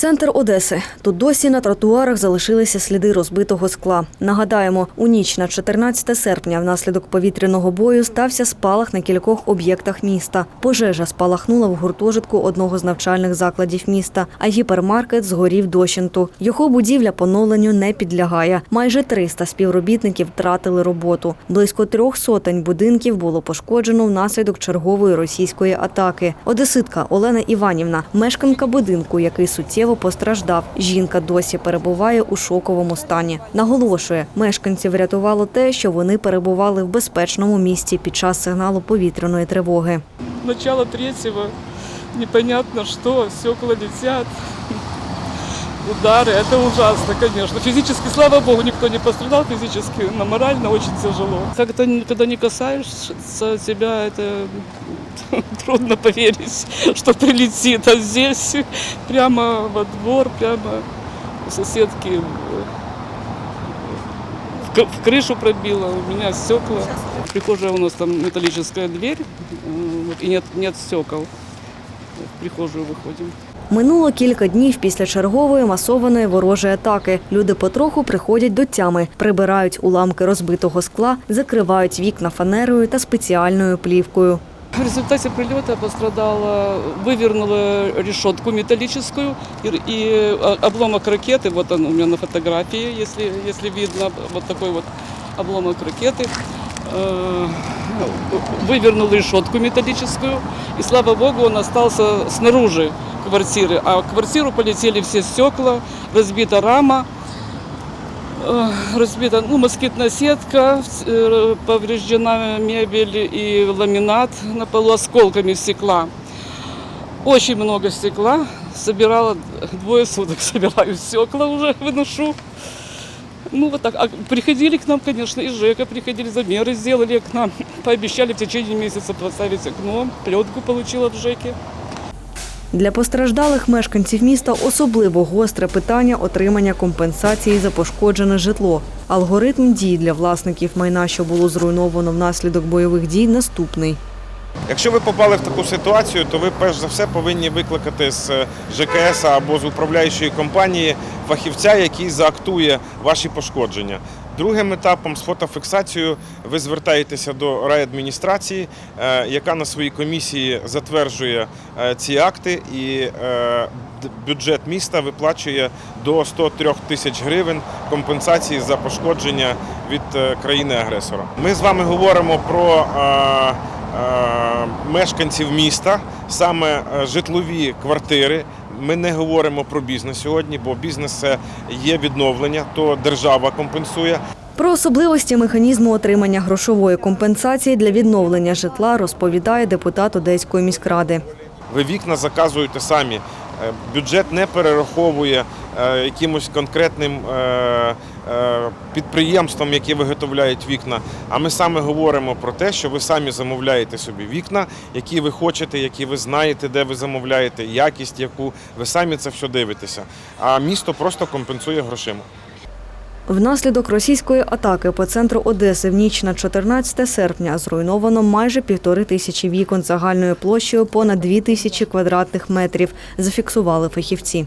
Центр Одеси. Тут досі на тротуарах залишилися сліди розбитого скла. Нагадаємо, у ніч на 14 серпня внаслідок повітряного бою стався спалах на кількох об'єктах міста. Пожежа спалахнула в гуртожитку одного з навчальних закладів міста, а гіпермаркет згорів дощенту. Його будівля поновленню не підлягає. Майже 300 співробітників втратили роботу. Близько трьох сотень будинків було пошкоджено внаслідок чергової російської атаки. Одеситка Олена Іванівна, мешканка будинку, який суттєво постраждав. Жінка досі перебуває у шоковому стані. Наголошує, мешканців врятувало те, що вони перебували в безпечному місці під час сигналу повітряної тривоги. начало третьего, непонятно что, стекла летят, удары, это ужасно, конечно. Физически, слава богу, никто не пострадал, физически, но морально очень тяжело. Как-то, н- когда не касаешься себя, это трудно поверить, что прилетит, а здесь прямо во двор, прямо у соседки в- в к- в крышу пробило, у меня стекла. Прихожая у нас там металлическая дверь, э, вот, и нет, нет стекол. В прихожую выходим. Минуло кілька днів після чергової масованої ворожої атаки. Люди потроху приходять до тями, прибирають уламки розбитого скла, закривають вікна фанерою та спеціальною плівкою. В результате прилета пострадала, вывернула решетку металлическую и, и а, обломок ракеты, вот он у меня на фотографии, если, если видно, вот такой вот обломок ракеты. Э, Вывернул решетку металлическую, и слава богу, он остался снаружи квартиры, а в квартиру полетели все стекла, разбита рама, Э, Разбита ну, москитная сетка, э, повреждена мебель и ламинат на полу осколками стекла. Очень много стекла. Собирала двое суток, собираю стекла уже, выношу. Ну вот так. А приходили к нам, конечно, из ЖЭКа, приходили замеры, сделали к нам. Пообещали в течение месяца поставить окно. Плетку получила в ЖЭКе. Для постраждалих мешканців міста особливо гостре питання отримання компенсації за пошкоджене житло. Алгоритм дій для власників майна, що було зруйновано внаслідок бойових дій, наступний. Якщо ви попали в таку ситуацію, то ви перш за все повинні викликати з ЖКС або з управляючої компанії фахівця, який заактує ваші пошкодження. Другим етапом з фотофіксацією ви звертаєтеся до райадміністрації, е, яка на своїй комісії затверджує е, ці акти, і е, бюджет міста виплачує до 103 тисяч гривень компенсації за пошкодження від країни-агресора. Ми з вами говоримо про мешканців міста, саме е, житлові квартири. Ми не говоримо про бізнес сьогодні, бо бізнес це є відновлення, то держава компенсує. Про особливості механізму отримання грошової компенсації для відновлення житла розповідає депутат Одеської міськради. Ви вікна заказуєте самі. Е, Бюджет не перераховує е, якимось конкретним е, е, підприємствам, які виготовляють вікна. А ми саме говоримо про те, що ви самі замовляєте собі вікна, які ви хочете, які ви знаєте, де ви замовляєте, якість яку ви самі це все дивитеся. А місто просто компенсує грошима. Внаслідок російської атаки по центру Одеси в ніч на 14 серпня зруйновано майже півтори тисячі вікон загальною площею понад дві тисячі квадратних метрів, зафіксували фахівці.